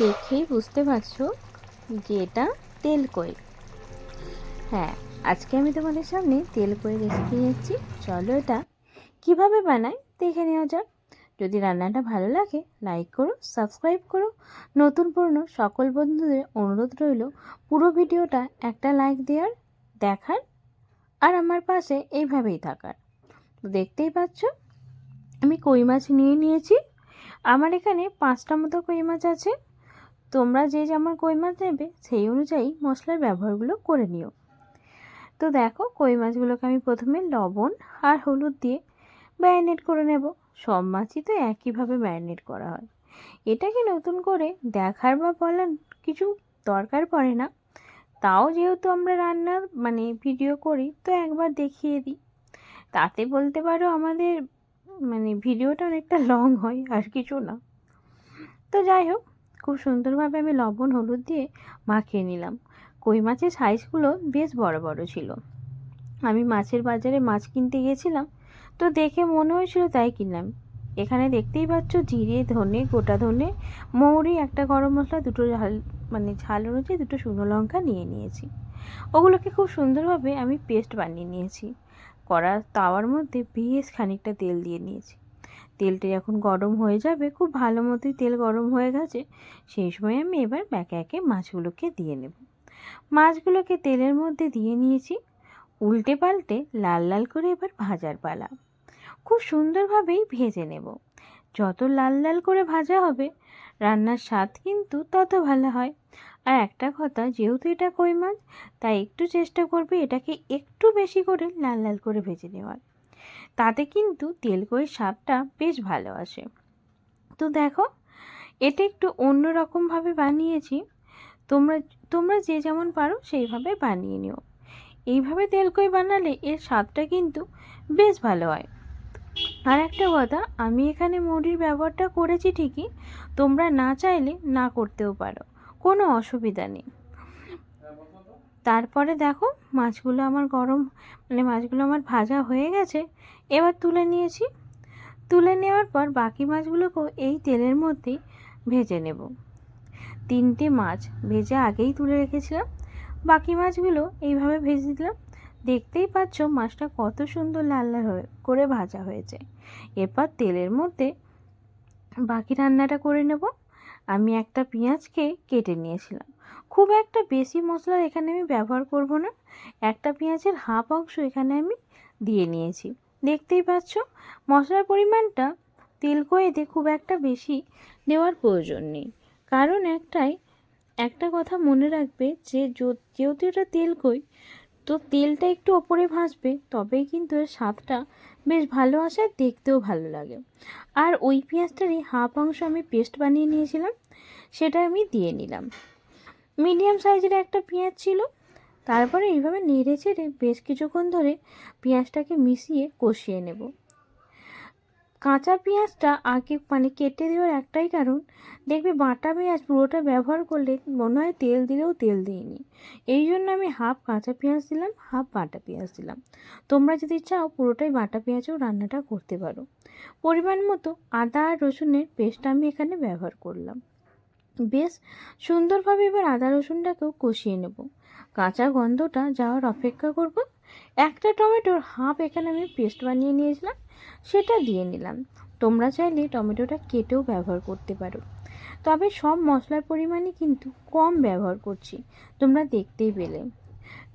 দেখেই বুঝতে পারছ যে এটা তেল কই। হ্যাঁ আজকে আমি তোমাদের সামনে তেল কই রেসিপি নিচ্ছি। চলো এটা কীভাবে বানাই দেখে নেওয়া যাক। যদি রান্নাটা ভালো লাগে লাইক করো সাবস্ক্রাইব করো। নতুন পুরনো সকল বন্ধুদের অনুরোধ রইল পুরো ভিডিওটা একটা লাইক দেওয়ার, দেখার আর আমার পাশে এইভাবেই থাকার। তো দেখতেই পাচ্ছ, আমি কই মাছ নিয়ে নিয়েছি। আমার এখানে পাঁচটা মতো কই মাছ আছে। তোমরা যে যেমন কই মাছ নেবে, সেই অনুযায়ী মশলার ব্যবহারগুলো করে নিও। তো দেখো, কই মাছগুলোকে আমি প্রথমে লবণ আর হলুদ দিয়ে ম্যারিনেট করে নেব। সব মাছই তো একইভাবে ম্যারিনেট করা হয়। এটাকে নতুন করে দেখার বা বলার কিছু দরকার পড়ে না? তাও যেহেতু আমরা রান্নার মানে ভিডিও করি, তো একবার দেখিয়ে দিই। তাতে বলতে পারো আমাদের মানে ভিডিওটা অনেকটা লং হয়, আর কিছু না। তো যাই হোক, খুব সুন্দরভাবে আমি লবণ, হলুদ দিয়ে মাখিয়ে নিলাম। কই মাছের সাইজগুলো বেশ বড় বড় ছিল। আমি মাছের বাজারে মাছ কিনতে গেছিলাম তো দেখে মনে হয়েছিল তাই কিনলাম। এখানে দেখতেই পাচ্ছ জিরে, ধনে, গোটা ধনে, মৌরি, একটা গরম মশলা, দুটো ঝাল মানে ঝাল অনুযায়ী দুটো শুকনো লঙ্কা নিয়ে নিয়েছি। ওগুলোকে খুব সুন্দরভাবে আমি পেস্ট বানিয়ে নিয়েছি। কড়া তাওয়ার মধ্যে বেশ খানিকটা তেল দিয়ে নিয়েছি। তেলটা যখন গরম হয়ে যাবে, খুব ভালো মতোই তেল গরম হয়ে গেছে, সেই সময় আমি এবার একে একে মাছগুলোকে দিয়ে নেব। মাছগুলোকে তেলের মধ্যে দিয়ে নিয়েছি। উল্টে পাল্টে লাল লাল করে এবার ভাজার পালা। খুব সুন্দরভাবেই ভেজে নেব। যত লাল লাল করে ভাজা হবে, রান্নার স্বাদ কিন্তু তত ভালো হয়। আর একটা কথা, যেহেতু এটা কই মাছ, তাই একটু চেষ্টা করবে এটাকে একটু বেশি করে লাল লাল করে ভেজে নেওয়ার। তাতে কিন্তু তেল কই স্বাদটা বেশ ভালো আসে। তো দেখো, এটা একটু অন্য রকমভাবে বানিয়েছি। তোমরা তোমরা যে যেমন পারো সেইভাবে বানিয়ে নিও। এইভাবে তেল কই বানালে এর স্বাদটা কিন্তু বেশ ভালো হয়। আর একটা কথা, আমি এখানে মুড়ির ব্যবহারটা করেছি ঠিকই, তোমরা না চাইলে না করতেও পারো। কোনো অসুবিধা নেই। তারপরে দেখো মাছগুলো আমার গরম মানে মাছগুলো আমার ভাজা হয়ে গেছে, এবার তুলে নিয়েছি। তুলে নেওয়ার পর বাকি মাছগুলোকেও এই তেলের মধ্যেই ভেজে নেব। তিনটে মাছ ভেজে আগেই তুলে রেখেছিলাম। বাকি মাছগুলো এইভাবে ভেজে দিলাম। দেখতেই পাচ্ছ মাছটা কত সুন্দর লাল লাল হয়ে, করে ভাজা হয়েছে। এরপর তেলের মধ্যে বাকি রান্নাটা করে নেব। আমি একটা পেঁয়াজকে কেটে নিয়েছিলাম। খুব একটা বেশি মশলার এখানে আমি ব্যবহার করব না। একটা পেঁয়াজের হাফ অংশ এখানে আমি দিয়ে নিয়েছি। দেখতেই পাচ্ছ, মশলার পরিমাণটা তেল কয়েতে খুব একটা বেশি দেওয়ার প্রয়োজন নেই। কারণ একটাই, একটা কথা মনে রাখবে যে, যেহেতু এটা তেল কই তো তেলটা একটু ওপরে ভাসবে তবেই কিন্তু এর স্বাদটা বেশ ভালো আসে আর দেখতেও ভালো লাগে। আর ওই পেঁয়াজটারই হাফ অংশ আমি পেস্ট বানিয়ে নিয়েছিলাম, সেটা আমি দিয়ে নিলাম। মিডিয়াম সাইজের একটা পেঁয়াজ ছিল, তারপরে এইভাবে নেড়ে চেড়ে বেশ কিছুক্ষণ ধরে পেঁয়াজটাকে মিশিয়ে কষিয়ে নেব। কাঁচা পেঁয়াজটা আগে মানে কেটে দেওয়ার একটাই কারণ, দেখবে বাটা পেঁয়াজ পুরোটা ব্যবহার করলে মনে হয় তেল দিলেও তেল দিইনি এই জন্য আমি হাফ কাঁচা পেঁয়াজ দিলাম, হাফ বাটা পেঁয়াজ দিলাম। তোমরা যদি চাও পুরোটাই বাটা পেঁয়াজও রান্নাটা করতে পারো। পরিমাণ মতো আদা আর রসুনের পেস্ট আমি এখানে ব্যবহার করলাম। বেশ, সুন্দরভাবে এবার আদা রসুনটাকেও কষিয়ে নেব। কাঁচা গন্ধটা যাওয়ার অপেক্ষা করব একটা টমেটোর হাফ এখানে আমি পেস্ট বানিয়ে নিয়েছিলাম, সেটা দিয়ে নিলাম। তোমরা চাইলে টমেটোটা কেটেও ব্যবহার করতে পারো। তবে সব মশলার পরিমাণই কিন্তু কম ব্যবহার করছি, তোমরা দেখতেই পেলে।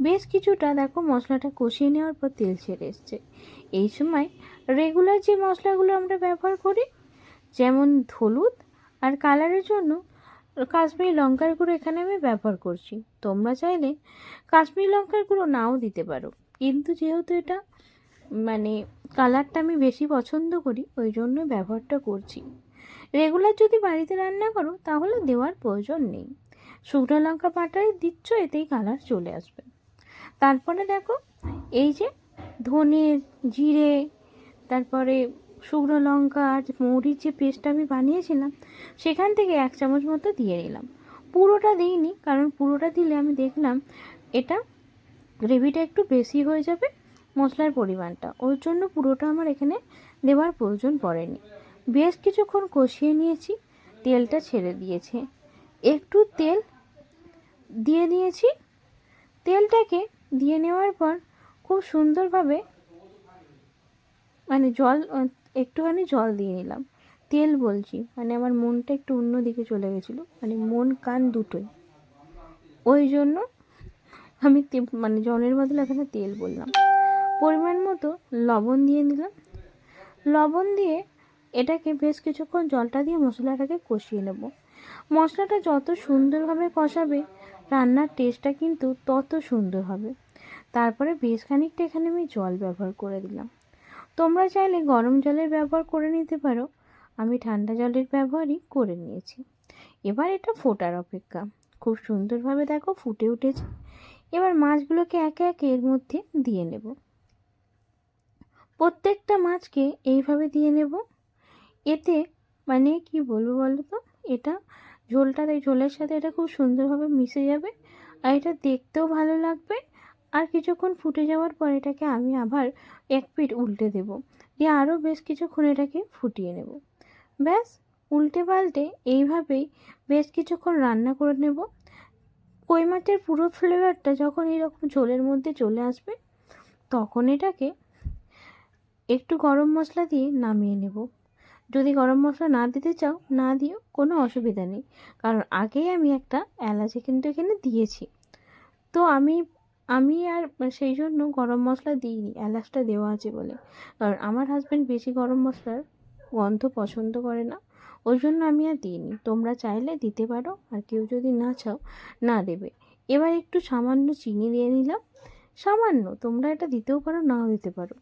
বেশ কিছুটা দেখো মশলাটা কষিয়ে নেওয়ার পর তেল ছেড়ে এসছে। এই সময় রেগুলার যে মশলাগুলো আমরা ব্যবহার করি, যেমন হলুদ আর কালারের জন্য কাশ্মীরি লঙ্কার গুঁড়ো এখানে আমি ব্যবহার করছি। তোমরা চাইলে কাশ্মীরি লঙ্কার গুঁড়ো নাও দিতে পারো। কিন্তু যেহেতু এটা মানে কালারটা আমি বেশি পছন্দ করি, ওই জন্য ব্যবহারটা করছি। রেগুলার যদি বাড়িতে রান্না করো, তাহলে দেওয়ার প্রয়োজন নেই। শুকনো লঙ্কা পাটাই দিচ্ছ, এতেই কালার চলে আসবে। তারপরে দেখো, এই যে ধনে জিরে, তারপরে শুকনো লঙ্কা আর মৌরির যে পেস্টটা আমি বানিয়েছিলাম, সেখান থেকে এক চামচ মতো দিয়ে নিলাম। পুরোটা দিইনি, কারণ পুরোটা দিলে আমি দেখলাম এটা গ্রেভিটা একটু বেশি হয়ে যাবে মশলার পরিমাণটা। ওই জন্য পুরোটা আমার এখানে দেওয়ার প্রয়োজন পড়েনি। বেশ কিছুক্ষণ কষিয়ে নিয়েছি, তেলটা ছেড়ে দিয়েছে। একটু তেল দিয়ে দিয়েছি তেলটাকে দিয়ে নেওয়ার পর খুব সুন্দরভাবে মানে জল, একটুখানি জল দিয়ে নিলাম। তেল বলছি মানে আমার মনটা একটু অন্য দিকে চলে গেছিল মানে মন কান দুটোই। ওই জন্য আমি মানে জলের বদলে এখানে তেল বললাম। পরিমাণ মতো লবণ দিয়ে নিলাম লবণ দিয়ে এটাকে বেশ কিছুক্ষণ জলটা দিয়ে মশলাটাকে কষিয়ে নেব। মশলাটা যত সুন্দরভাবে কষাবে, রান্নার টেস্টটা কিন্তু তত সুন্দর হবে। তারপরে বেশ খানিকটা এখানে আমি জল ব্যবহার করে দিলাম। তোমরা চাইলে গরম জলের ব্যবহার করে নিতে পারো। আমি ঠান্ডা জলের ব্যবহারই করে নিয়েছি। এবার এটা ফোটার অপেক্ষা। খুব সুন্দরভাবে দেখো ফুটে উঠেছে। এবার মাছগুলোকে একে একে এর মধ্যে দিয়ে নেব। প্রত্যেকটা মাছকে এইভাবে দিয়ে নেব। এতে মানে কি বলব বলো তো? এটা ঝোলটা, এই ঝোলের সাথে এটা খুব সুন্দরভাবে মিশে যাবে আর এটা দেখতেও ভালো লাগবে। আর কিছুক্ষণ ফুটে যাওয়ার পর এটাকে আমি আবার এক পিঠ উল্টে দেব। দিয়ে আরও বেশ কিছুক্ষণ এটাকে ফুটিয়ে নেব। ব্যাস, উল্টে পাল্টে এইভাবেই বেশ কিছুক্ষণ রান্না করে নেব। কই মাছের পুরো ফ্লেভারটা যখন এরকম ঝোলের মধ্যে চলে আসবে, তখন এটাকে একটু গরম মশলা দিয়ে নামিয়ে নেব। যদি গরম মশলা না দিতে চাও, না দিও, কোনো অসুবিধা নেই। কারণ আগেই আমি একটা এলাচি কিন্তু এখানে দিয়েছি। তো আমি আমি আর সেই জন্য গরম মশলা দিইনি, এলাচটা দেওয়া আছে বলে। কারণ আমার হাজব্যান্ড বেশি গরম মশলার গন্ধ পছন্দ করে না। ওই জন্য আমি আর দিইনি। তোমরা চাইলে দিতে পারো, আর কেউ যদি না চাও, না দেবে। এবার একটু সামান্য চিনি দিয়ে নিলাম। সামান্য, তোমরা এটা দিতেও পারো, নাও দিতে পারো।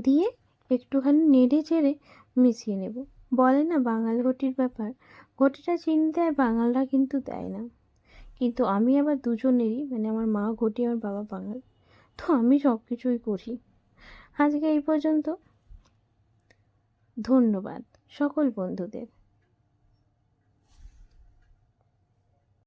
দিয়ে একটুখানি নেড়ে চেড়ে মিশিয়ে নেব। বলে না, বাঙাল ঘটির ব্যাপার। ঘটিটা চিনি দেয় বাঙালরা কিন্তু দেয় না। কিন্তু আমি আবার দুজনেরই মানে আমার মা ঘটি, আমার বাবা বাঙাল। তো আমি সব কিছুই করি। আজকে এই পর্যন্ত। ধন্যবাদ। সকল বন্ধুদের।